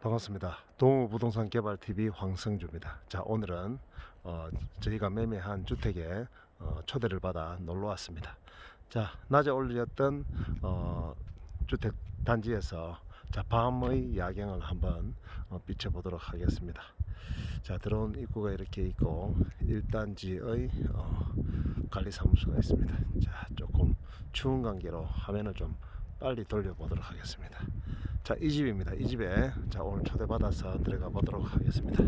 반갑습니다. 동우부동산 개발TV 황성주입니다. 자, 오늘은 어, 저희가 매매한 주택에 어, 초대를 받아 놀러 왔습니다. 자, 낮에 올렸던 어, 주택 단지에서 자, 밤의 야경을 한번 어, 비춰보도록 하겠습니다. 자, 들어온 입구가 이렇게 있고 1단지의 어, 관리사무소가 있습니다. 자, 조금 추운 관계로 화면을 좀 빨리 돌려보도록 하겠습니다. 자, 이 집입니다. 이 집에 자, 오늘 초대받아서 들어가 보도록 하겠습니다.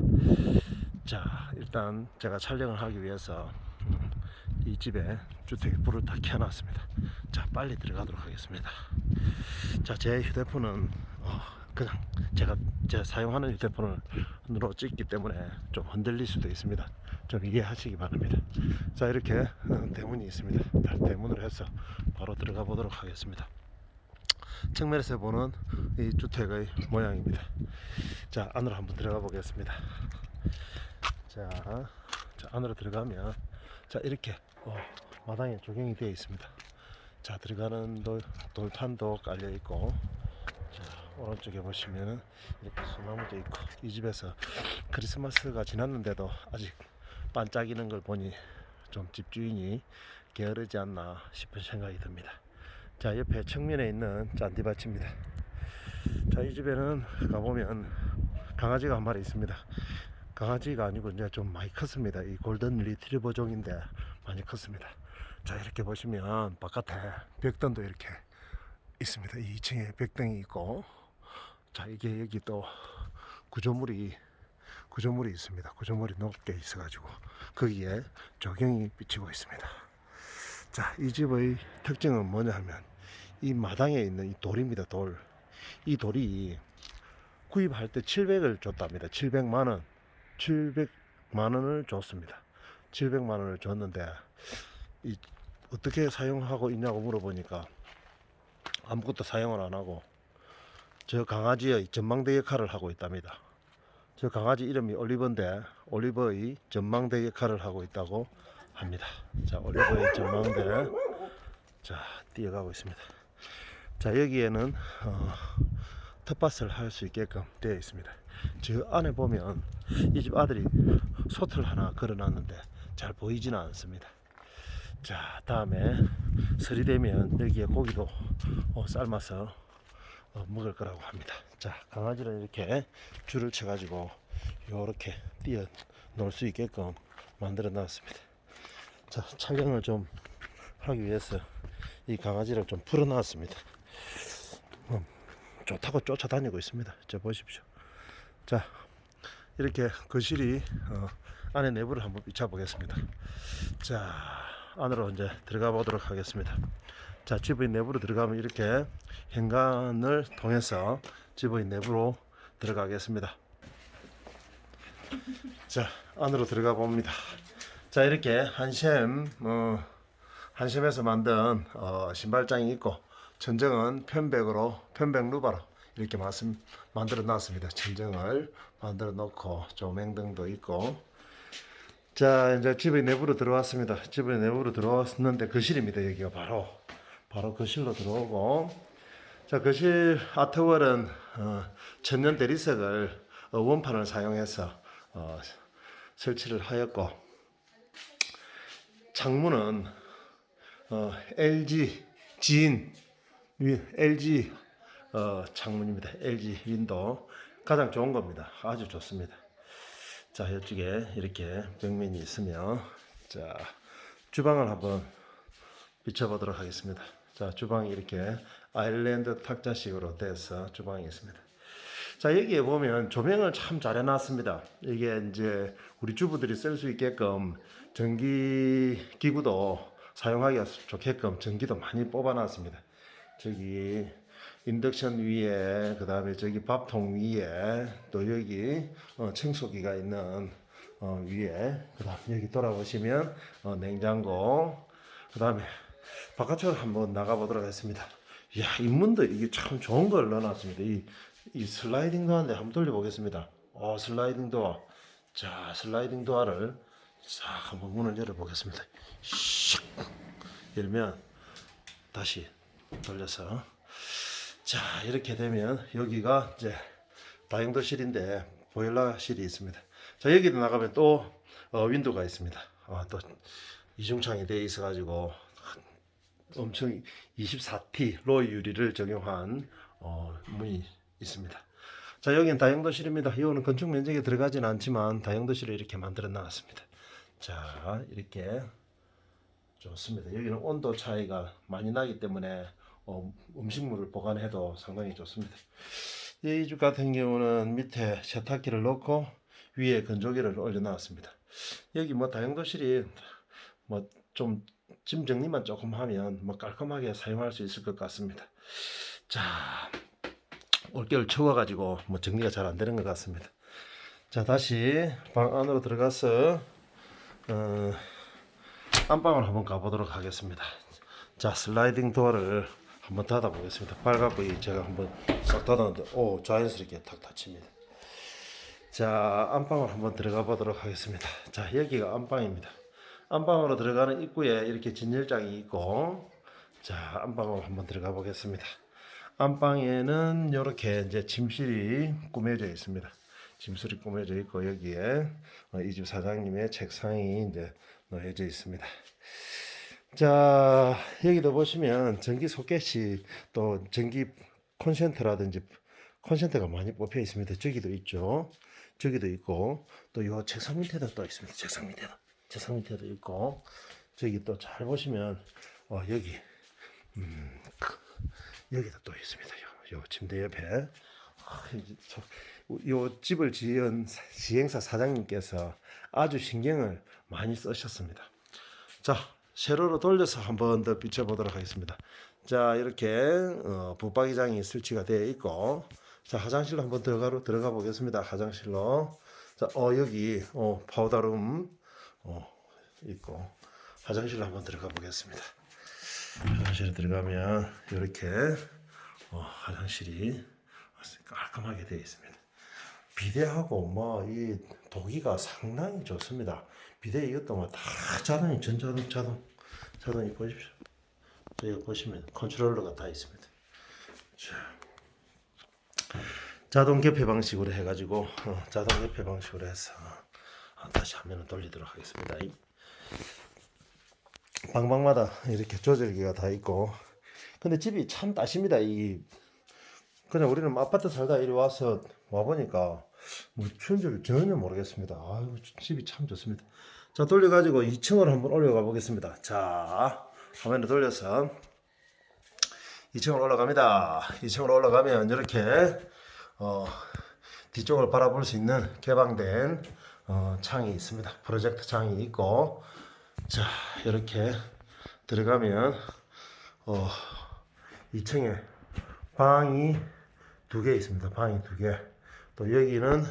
자, 일단 제가 촬영을 하기 위해서 음, 이 집에 주택에 불을 다 켜놨습니다. 자, 빨리 들어가도록 하겠습니다. 자, 제 휴대폰은 어, 그냥 제가 제가 사용하는 휴대폰으로 찍기 때문에 좀 흔들릴 수도 있습니다. 좀 이해하시기 바랍니다. 자, 이렇게 어, 대문이 있습니다. 자, 대문으로 해서 바로 들어가 보도록 하겠습니다. 측면에서 보는 이 주택의 모양입니다. 자 안으로 한번 들어가 보겠습니다. 자, 자 안으로 들어가면 자 이렇게 어, 마당에 조경이 되어 있습니다. 자 들어가는 돌, 돌판도 깔려 있고 자 오른쪽에 보시면은 이렇게 소나무도 있고 이 집에서 크리스마스가 지났는데도 아직 반짝이는 걸 보니 좀 집주인이 게으르지 않나 싶은 생각이 듭니다. 자 옆에 측면에 있는 잔디밭입니다. 자 이 집에는 가보면 강아지가 한 마리 있습니다. 강아지가 아니고 이제 좀 많이 컸습니다. 이 골든 리트리버 종인데 많이 컸습니다. 자 이렇게 보시면 바깥에 벽등도 이렇게 있습니다. 이 2층에 벽등이 있고 자 이게 여기 또 구조물이 구조물이 있습니다. 구조물이 높게 있어 가지고 거기에 조경이 비치고 있습니다. 자, 이 집의 특징은 뭐냐 하면 이 마당에 있는 이 돌입니다, 돌. 이 돌이 구입할 때 700을 줬답니다. 700만 원. 700만 원을 줬습니다. 700만 원을 줬는데 이 어떻게 사용하고 있냐고 물어보니까 아무것도 사용을 안 하고 저 강아지의 전망대 역할을 하고 있답니다. 저 강아지 이름이 올리버인데 올리버의 전망대 역할을 하고 있다고 합니다. 자, 올리브의 전망대를 자 뛰어가고 있습니다. 자 여기에는 어, 텃밭을 할 수 있게끔 되어 있습니다. 저 안에 보면 이 집 아들이 솥을 하나 걸어 놨는데 잘 보이지는 않습니다. 자 다음에 설이 되면 여기에 고기도 어, 삶아서 어, 먹을 거라고 합니다. 자 강아지를 이렇게 줄을 쳐 가지고 이렇게 뛰어 놀 수 있게끔 만들어 놨습니다. 자, 촬영을 좀 하기 위해서 이 강아지를 좀 풀어놨습니다. 음, 좋다고 쫓아다니고 있습니다. 저 보십시오. 자, 이렇게 거실이 어, 안에 내부를 한번 비춰보겠습니다. 자, 안으로 이제 들어가 보도록 하겠습니다. 자, 집의 내부로 들어가면 이렇게 현관을 통해서 집의 내부로 들어가겠습니다. 자, 안으로 들어가 봅니다. 자 이렇게 한샘 어, 한샘에서 만든 어, 신발장이 있고 천정은 편백으로 편백 루바로 이렇게 말씀 만들어 놨습니다. 천정을 만들어 놓고 조명등도 있고 자 이제 집의 내부로 들어왔습니다. 집의 내부로 들어왔는데 거실입니다. 여기가 바로 바로 거실로 들어오고 자 거실 아트월은 어, 천연 대리석을 어, 원판을 사용해서 어, 설치를 하였고 창문은 어, LG 지인 위- LG 어, 창문입니다. LG 윈도우 가장 좋은 겁니다. 아주 좋습니다. 자 이쪽에 이렇게 벽면이 있으며 자 주방을 한번 비춰보도록 하겠습니다. 자 주방이 이렇게 아일랜드 탁자식으로 돼서 주방이 있습니다. 자 여기에 보면 조명을 참 잘 해놨습니다. 이게 이제 우리 주부들이 쓸 수 있게끔 전기 기구도 사용하기가 좋게끔 전기도 많이 뽑아놨습니다. 저기 인덕션 위에 그 다음에 저기 밥통 위에 또 여기 어, 청소기가 있는 어, 위에 그 다음 여기 돌아보시면 어, 냉장고 그 다음에 바깥으로 한번 나가보도록 하겠습니다. 이야 인문도 이게 참 좋은 걸 넣어놨습니다. 이, 이 슬라이딩 도어인데 한번 돌려보겠습니다. 어 슬라이딩 도어 자 슬라이딩 도어를 싹 한번 문을 열어보겠습니다. 슉 열면 다시 돌려서 자 이렇게 되면 여기가 이제 다용도실인데 보일러실이 있습니다. 자 여기도 나가면 또 어, 윈도우가 있습니다. 아, 또 이중창이 되어 있어 가지고 엄청 24T 로이 유리를 적용한 어, 문이 있습니다. 자 여기는 다용도실입니다. 이거는 건축 면적에 들어가진 않지만 다용도실을 이렇게 만들어 놨습니다. 자 이렇게 좋습니다. 여기는 온도 차이가 많이 나기 때문에 어, 음식물을 보관해도 상당히 좋습니다. 이집 같은 경우는 밑에 세탁기를 넣고 위에 건조기를 올려놨습니다. 여기 뭐 다용도실이 뭐 좀 짐 정리만 조금 하면 뭐 깔끔하게 사용할 수 있을 것 같습니다. 자 올겨울 추워가지고 뭐 정리가 잘 안 되는 것 같습니다. 자 다시 방 안으로 들어가서 어, 안방을 한번 가보도록 하겠습니다. 자 슬라이딩 도어를 한번 닫아 보겠습니다. 빨갛고 이 제가 한번 싹 닫았는데 오 자연스럽게 탁 닫힙니다. 자 안방을 한번 들어가 보도록 하겠습니다. 자 여기가 안방입니다. 안방으로 들어가는 입구에 이렇게 진열장이 있고 자 안방으로 한번 들어가 보겠습니다. 안방에는 이렇게 이제 침실이 꾸며져 있습니다. 침실이 꾸며져 있고 여기에 이 집 사장님의 책상이 이제 놓여져 있습니다. 자 여기도 보시면 전기 소켓이 또 전기 콘센트라든지 콘센트가 많이 뽑혀 있습니다. 저기도 있죠. 저기도 있고 또 요 책상 밑에도 또 있습니다. 책상 밑에도 책상 밑에도 있고 저기 또 잘 보시면 어 여기 음 크- 여기도 또 있습니다. 요, 요 침대 옆에 아, 이 집을 지은 시행사 사장님께서 아주 신경을 많이 쓰셨습니다. 자, 세로로 돌려서 한 번 더 비춰보도록 하겠습니다. 자, 이렇게 어, 붙박이장이 설치가 되어 있고, 자 화장실로 한번 들어가 들어가 보겠습니다. 화장실로. 자, 어 여기 어 파우더룸 어 있고 화장실로 한번 들어가 보겠습니다. 화장실에 들어가면 이렇게 어, 화장실이 깔끔하게 되어 있습니다. 비데하고 뭐 이 도기가 상당히 좋습니다. 비데 이것도 뭐 다 자동이 전자동 자동 자동이 보십시오. 여기 보시면 컨트롤러가 다 있습니다. 자, 자동 개폐 방식으로 해가지고 어, 자동 개폐 방식으로 해서 어, 다시 화면을 돌리도록 하겠습니다. 이 방방마다 이렇게 조절기가 다 있고 근데 집이 참 따십니다. 이 그냥 우리는 아파트 살다 이리 와서 와 보니까 뭐 추운 줄 전혀 모르겠습니다. 아유 집이 참 좋습니다. 자 돌려가지고 2층으로 한번 올라가 보겠습니다. 자 화면을 돌려서 2층으로 올라갑니다. 2층으로 올라가면 이렇게 어, 뒤쪽을 바라볼 수 있는 개방된 어, 창이 있습니다. 프로젝트 창이 있고 자 이렇게 들어가면 어, 2층에 방이 두 개 있습니다. 방이 두 개. 또 여기는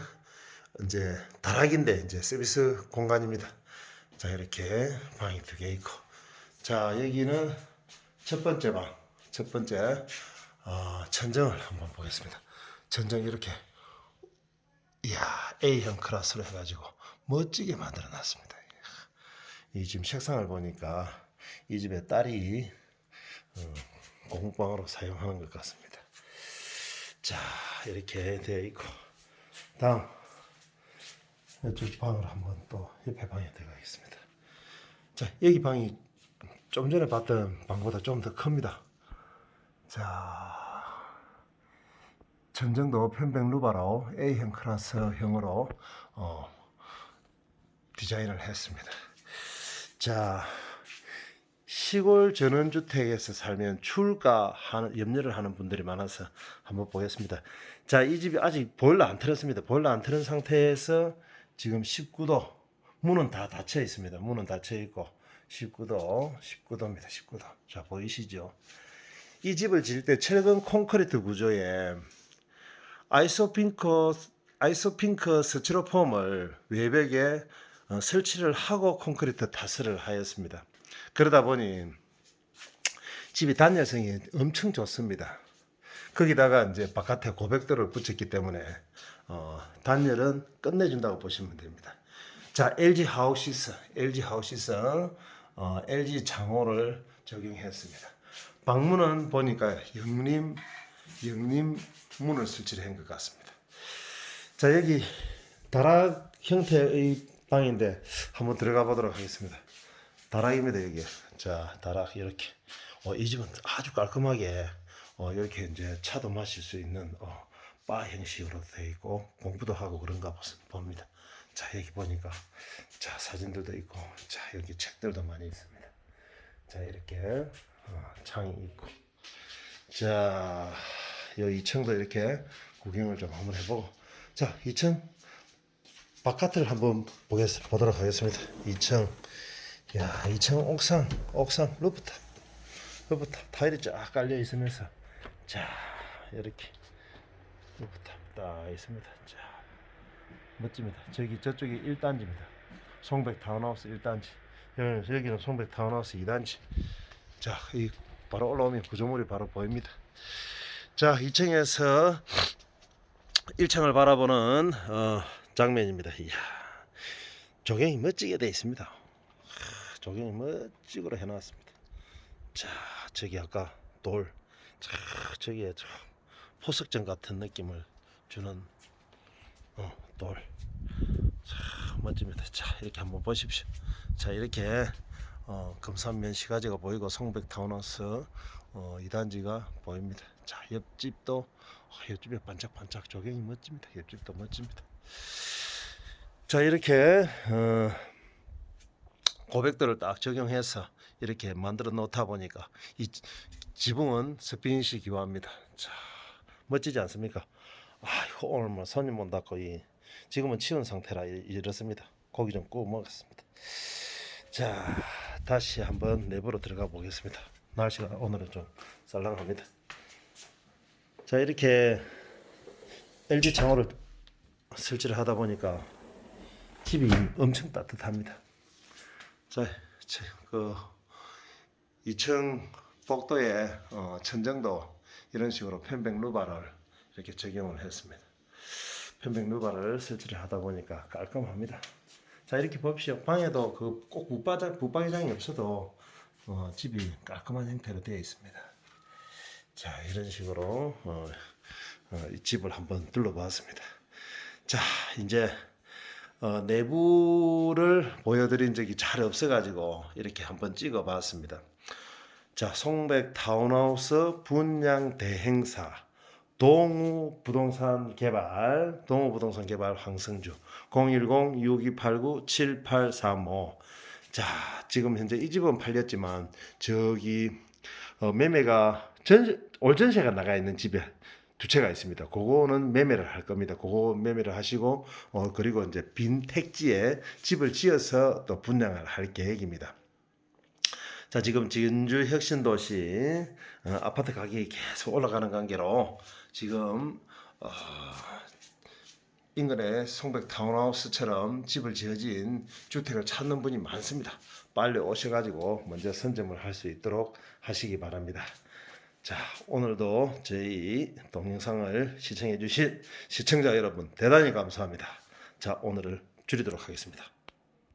이제 다락인데 이제 서비스 공간입니다. 자 이렇게 방이 두 개 있고 자 여기는 첫 번째 방, 첫 번째 어, 천정을 한번 보겠습니다. 천정 이렇게 이야 A형 클래스로 해가지고 멋지게 만들어놨습니다. 이 지금 책상을 보니까 이 집의 딸이 어, 공방으로 사용하는 것 같습니다. 자 이렇게 되어 있고 다음 이쪽 방으로 한번 또 옆에 방에 들어가겠습니다. 자 여기 방이 좀 전에 봤던 방보다 좀 더 큽니다. 자 전정도 편백 루바로 A형 클래스형으로 어, 디자인을 했습니다. 자 시골 전원주택에서 살면 추울까 하는 염려를 하는 분들이 많아서 한번 보겠습니다. 자, 이 집이 아직 보일러 안 틀었습니다. 보일러 안 틀은 상태에서 지금 19도 문은 다 닫혀 있습니다. 문은 닫혀 있고 19도, 19도입니다. 19도. 자, 보이시죠? 이 집을 지을 때 철근 콘크리트 구조에 아이소핑크 아이소핑크 스티로폼을 외벽에 어, 설치를 하고 콘크리트 타설을 하였습니다. 그러다 보니 집이 단열성이 엄청 좋습니다. 거기다가 이제 바깥에 고백도를 붙였기 때문에 어, 단열은 끝내준다고 보시면 됩니다. 자, LG 하우시스, LG 하우시스, 어, LG 장호를 적용했습니다. 방문은 보니까 영림, 영림 문을 설치를 한 것 같습니다. 자 여기 다락 형태의 방인데 한번 들어가 보도록 하겠습니다. 다락입니다 여기. 자 다락 이렇게. 어, 이 집은 아주 깔끔하게 어, 이렇게 이제 차도 마실 수 있는 어, 바 형식으로 되어 있고 공부도 하고 그런가 보- 봅니다. 자 여기 보니까 자 사진들도 있고 자 여기 책들도 많이 있습니다. 자 이렇게 어, 창이 있고 자 여기 2층도 이렇게 구경을 좀 한번 해보고 자 2층 바깥을 한번 보겠, 보도록 하겠습니다 2층 야 2층 옥상 옥상 루프탑 루프탑 타일이 쫙 깔려 있으면서 자 이렇게 루프탑 딱 있습니다 자 멋집니다 저기 저쪽이 1단지입니다 송백 타운하우스 1단지 여기는, 송백 타운하우스 2단지 자, 이 바로 올라오면 구조물이 바로 보입니다. 자, 2층에서 1층을 바라보는 어, 장면입니다. 이야, 조경이 멋지게 되어 있습니다. 하, 조경이 멋지게 해놨습니다. 자, 저기 아까 돌, 자, 저기에 저 포석전 같은 느낌을 주는 어, 돌. 자, 멋집니다. 자, 이렇게 한번 보십시오. 자, 이렇게 어, 금산면 시가지가 보이고 성백 타운하우스 어, 2단지가 보입니다. 자 옆집도 어, 옆집에 반짝반짝 조경이 멋집니다. 옆집도 멋집니다. 자 이렇게 어, 고백들을 딱 적용해서 이렇게 만들어 놓다 보니까 이 지- 지붕은 스피니시 기화입니다. 자 멋지지 않습니까? 아이고 오늘 뭐 손님 온다고 이 지금은 치운 상태라 이- 이렇습니다. 고기 좀 구워 먹었습니다. 자 다시 한번 내부로 들어가 보겠습니다. 날씨가 오늘은 좀 쌀랑합니다. 자 이렇게 LG 창호를 설치를 하다 보니까 집이 엄청 따뜻합니다. 자, 저, 그 2층 복도에 어, 천정도 이런 식으로 편백 루바를 이렇게 적용을 했습니다. 편백 루바를 설치를 하다 보니까 깔끔합니다. 자 이렇게 봅시오. 방에도 그 꼭 붙박장 붙박이장이 없어도 어, 집이 깔끔한 형태로 되어 있습니다. 자 이런 식으로 어, 어, 이 집을 한번 둘러봤습니다. 자 이제 어, 내부를 보여드린 적이 잘 없어가지고 이렇게 한번 찍어봤습니다. 자 송백 타운하우스 분양 대행사 동우 부동산 개발 동우 부동산 개발 황성주 010-6289-7835. 자, 지금 현재 이 집은 팔렸지만 저기 어, 매매가 전 올전세가 나가 있는 집에 두 채가 있습니다. 그거는 매매를 할 겁니다. 그거 매매를 하시고 어 그리고 이제 빈 택지에 집을 지어서 또 분양을 할 계획입니다. 자, 지금 진주 혁신도시 어, 아파트 가격이 계속 올라가는 관계로 지금 어, 인근의 송백 타운하우스처럼 집을 지어진 주택을 찾는 분이 많습니다. 빨리 오셔가지고 먼저 선점을 할 수 있도록 하시기 바랍니다. 자, 오늘도 저희 동영상을 시청해 주신 시청자 여러분 대단히 감사합니다. 자, 오늘을 줄이도록 하겠습니다.